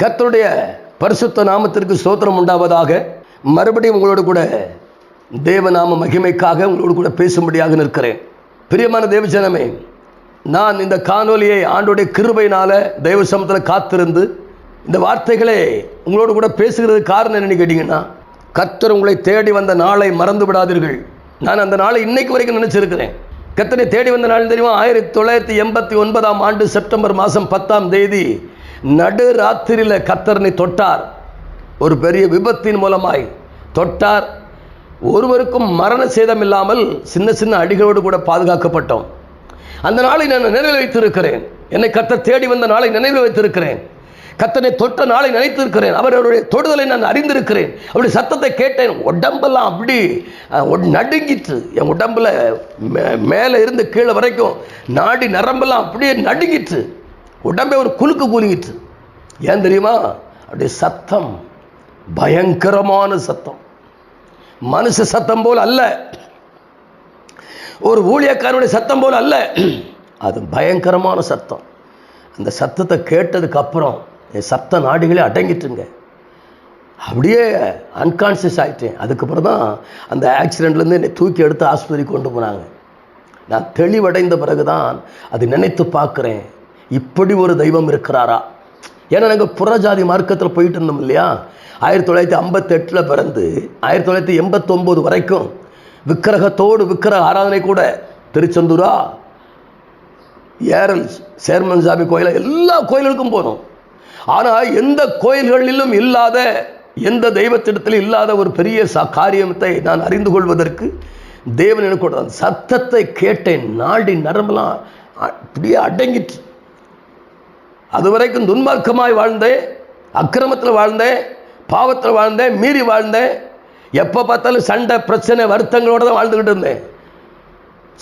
கர்த்தருடைய பரிசுத்த நாமத்திற்கு சோத்திரம் உண்டாவதாக. மறுபடியும் உங்களோடு கூட தேவநாம மகிமைக்காக உங்களோடு கூட பேசும்படியாக நிற்கிறேன். பிரியமான தேவஜனமே நான் இந்த காணொலியை ஆண்டோடைய கிருபையினால தெய்வ சமத்தில் காத்திருந்து இந்த வார்த்தைகளை உங்களோடு கூட பேசுகிறது காரணம் என்னன்னு கேட்டிங்கன்னா கர்த்தர் உங்களை தேடி வந்த நாளை மறந்து விடாதீர்கள் நான் அந்த நாளை இன்னைக்கு வரைக்கும் நினச்சிருக்கிறேன். கத்தனை தேடி வந்த நாள் தெரியுமா? ஆயிரத்தி தொள்ளாயிரத்தி எண்பத்தி ஒன்பதாம் ஆண்டு செப்டம்பர் மாதம் பத்தாம் தேதி நடு ராத்திரியில் கத்தரனை தொட்டார். ஒரு பெரிய விபத்தின் மூலமாய் தொட்டார். ஒருவருக்கும் மரண சேதம் இல்லாமல் சின்ன சின்ன அடிகளோடு கூட பாதுகாக்கப்பட்டோம். அந்த நாளை நான் நினைவில் வைத்திருக்கிறேன். என்னை கத்த தேடி வந்த நாளை நினைவில் வைத்திருக்கிறேன். கத்தனை தொட்ட நாளை நினைத்திருக்கிறேன். அவருடைய தொடுதலை நான் அறிந்திருக்கிறேன். அவருடைய சத்தத்தை கேட்டேன். உடம்பெல்லாம் அப்படி ஒ- நடுங்கிட்டு என் உடம்புல மே- மேலே இருந்து கீழே வரைக்கும் நாடி நரம்பெல்லாம் அப்படியே நடுங்கிட்டு உடம்பே ஒரு குலுக்கு கூலிக்கிட்டு ஏன் தெரியுமா? அப்படியே சத்தம் பயங்கரமான சத்தம். மனுஷ சத்தம் போல் அல்ல. ஒரு ஊழியக்காரனுடைய சத்தம் போல் அல்ல. அது பயங்கரமான சத்தம். அந்த சத்தத்தை கேட்டதுக்கு அப்புறம் என் சத்த நாடிகளே அடங்கிட்டுங்க. அப்படியே அன்கான்சியஸ் ஆகிட்டேன் அதுக்கப்புறம் தான் அந்த ஆக்சிடெண்ட்லேருந்து என்னை தூக்கி எடுத்து ஆஸ்பத்திரிக்கு கொண்டு போனாங்க. நான் தெளிவடைந்த பிறகு தான் அது நினைத்து பார்க்குறேன். இப்படி ஒரு தெய்வம் இருக்கிறாரா? ஏன்னா நாங்கள் புறஜாதி மார்க்கத்தில் போயிட்டு இருந்தோம் இல்லையா? ஆயிரத்தி தொள்ளாயிரத்தி ஐம்பத்தெட்டில் பிறந்து ஆயிரத்தி தொள்ளாயிரத்தி எண்பத்தொம்போது வரைக்கும் விக்கிரகத்தோடு விக்கிரக ஆராதனை கூட திருச்செந்தூரா ஏரல் சேர்மன் சாமி கோயில எல்லா கோயில்களுக்கும் போனோம். ஆனால் எந்த கோயில்களிலும் இல்லாத எந்த தெய்வத்திடத்தில் இல்லாத ஒரு பெரிய ச காரியத்தை நான் அறிந்து கொள்வதற்கு தேவன் எனக்கு அந்த சத்தத்தை கேட்டேன் நாடி நரம்பெல்லாம் அப்படியே அடங்கிட்டு அதுவரைக்கும் துன்மார்க்கமாய் வாழ்ந்தேன் அக்கிரமத்தில் வாழ்ந்தேன் பாவத்தில் வாழ்ந்தேன் மீறி வாழ்ந்தேன் எப்போ பார்த்தாலும் சண்டை பிரச்சனை வருத்தங்களோடு தான் வாழ்ந்துக்கிட்டு இருந்தேன்.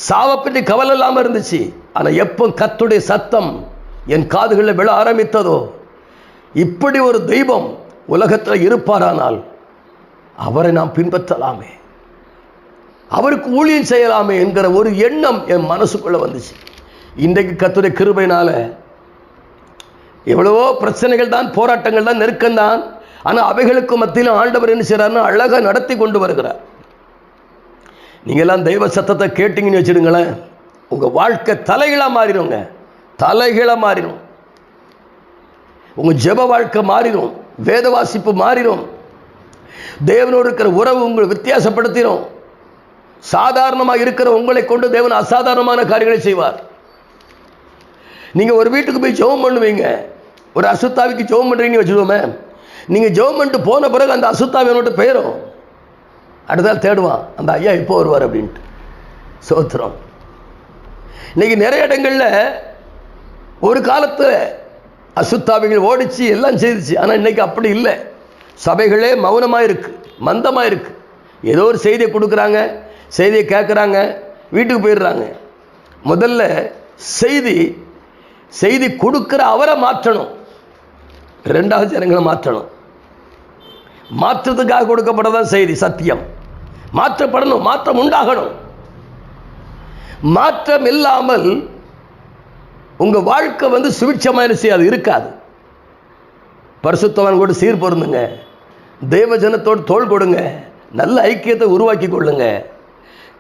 சாவை பற்றி கவலை இல்லாமல் இருந்துச்சு. ஆனால் எப்போ கத்துடைய சத்தம் என் காதுகளில் விழ ஆரம்பித்ததோ இப்படி ஒரு தெய்வம் உலகத்தில் இருப்பாரானால் அவரை நாம் பின்பற்றலாமே. அவருக்கு ஊழியம் செய்யலாமே என்கிற ஒரு எண்ணம் என் மனசுக்குள்ளே வந்துச்சு. இன்றைக்கு கத்துடைய கிருபையினால் எவ்வளவோ பிரச்சனைகள் தான் போராட்டங்கள் தான் நெருக்கம் தான். ஆனால் அவைகளுக்கு மத்தியிலும் ஆண்டவர் என்ன செய்கிறாருன்னா அழகாக நடத்தி கொண்டு வருகிறார். நீங்கள்லாம் தெய்வ சத்தத்தை கேட்டீங்கன்னு வச்சுடுங்களேன் உங்கள் வாழ்க்கை தலைகளாக மாறிடுங்க. தலைகளாக மாறிடும். உங்கள் ஜெப வாழ்க்கை மாறிடும். வேத வாசிப்பு மாறிடும். தேவனோடு இருக்கிற உறவு உங்களை வித்தியாசப்படுத்திடும். சாதாரணமாக இருக்கிற உங்களை கொண்டு தேவன் அசாதாரணமான காரியங்களை செய்வார். நீங்கள் ஒரு வீட்டுக்கு போய் ஜெபம் பண்ணுவீங்க. ஒரு அசுத்தாவிக்கு ஜெபம் பண்ணுறீங்கன்னு வச்சுக்கோமே. நீங்கள் ஜெபம் பண்ணிட்டு போன பிறகு அந்த அசுத்தாவி என்னோட பெயரும் அடுத்தால் தேடுவான் அந்த ஐயா இப்போ வருவார் அப்படின்ட்டு. சோத்திரம். இன்னைக்கு நிறைய இடங்களில் ஒரு காலத்தில் அசுத்தாவிகள் ஓடிச்சு எல்லாம் செய்துச்சு. ஆனால் இன்றைக்கி அப்படி இல்லை. சபைகளே மௌனமாக இருக்குது மந்தமாக இருக்குது ஏதோ ஒரு செய்தியை கொடுக்குறாங்க செய்தியை கேட்குறாங்க வீட்டுக்கு போயிடுறாங்க. முதல்ல செய்தி செய்தி கொடுக்குற அவரை மாற்றணும். ரெண்டாவது ஜனங்களை மாற்றணும். மாற்றத்துக்காக கொடுக்கப்பட்டதான் செய்தி சத்தியம். மாற்றப்படணும் மாற்றம் உண்டாகணும். மாற்றம் இல்லாமல் உங்க வாழ்க்கை வந்து சுவிட்சமான செய்யாது இருக்காது. பரிசுத்தவன் கூட சீர் பொருந்துங்க. தெய்வ ஜனத்தோடு தோள் கொடுங்க நல்ல ஐக்கியத்தை உருவாக்கி கொள்ளுங்க.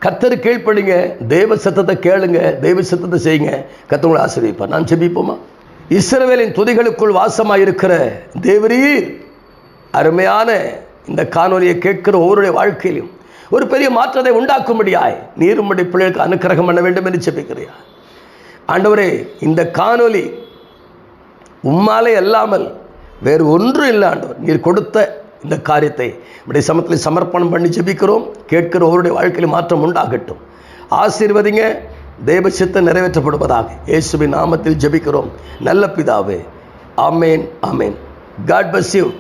கத்தரு கீழ்ப்படுங்க. தெய்வ சத்தத்தை கேளுங்க. தெய்வ சத்தத்தை செய்யுங்க. கத்தவங்களை ஆசிரியப்பா நான் செபிப்போமா இஸ்ரவேலின் துதிகளுக்குள் வாசமாயிருக்கிற தேவரீர் அருமையான இந்த காணொலியை கேட்கிற ஒவ்வொருடைய வாழ்க்கையிலும் ஒரு பெரிய மாற்றத்தை உண்டாக்கும்படியாய் நீரும்படி பிள்ளைகளுக்கு அனுக்கிரகம் பண்ண வேண்டும் என்று செபிக்கிறியா ஆண்டவரே இந்த காணொலி உம்மாலே அல்லாமல் வேறு ஒன்றும் இல்லை ஆண்டவர். நீர் கொடுத்த இந்த காரியத்தை இப்படி சமத்தில் சமர்ப்பணம் பண்ணி ஜெபிக்கிறோம். கேட்கிற ஒருடைய வாழ்க்கையில் மாற்றம் உண்டாகட்டும். ஆசீர்வதிங்க. தேவசித்தம் நிறைவேற்றப்படுவதாக இயேசுவின் நாமத்தில் ஜபிக்கிறோம். நல்ல பிதாவே. Amen amen God bless you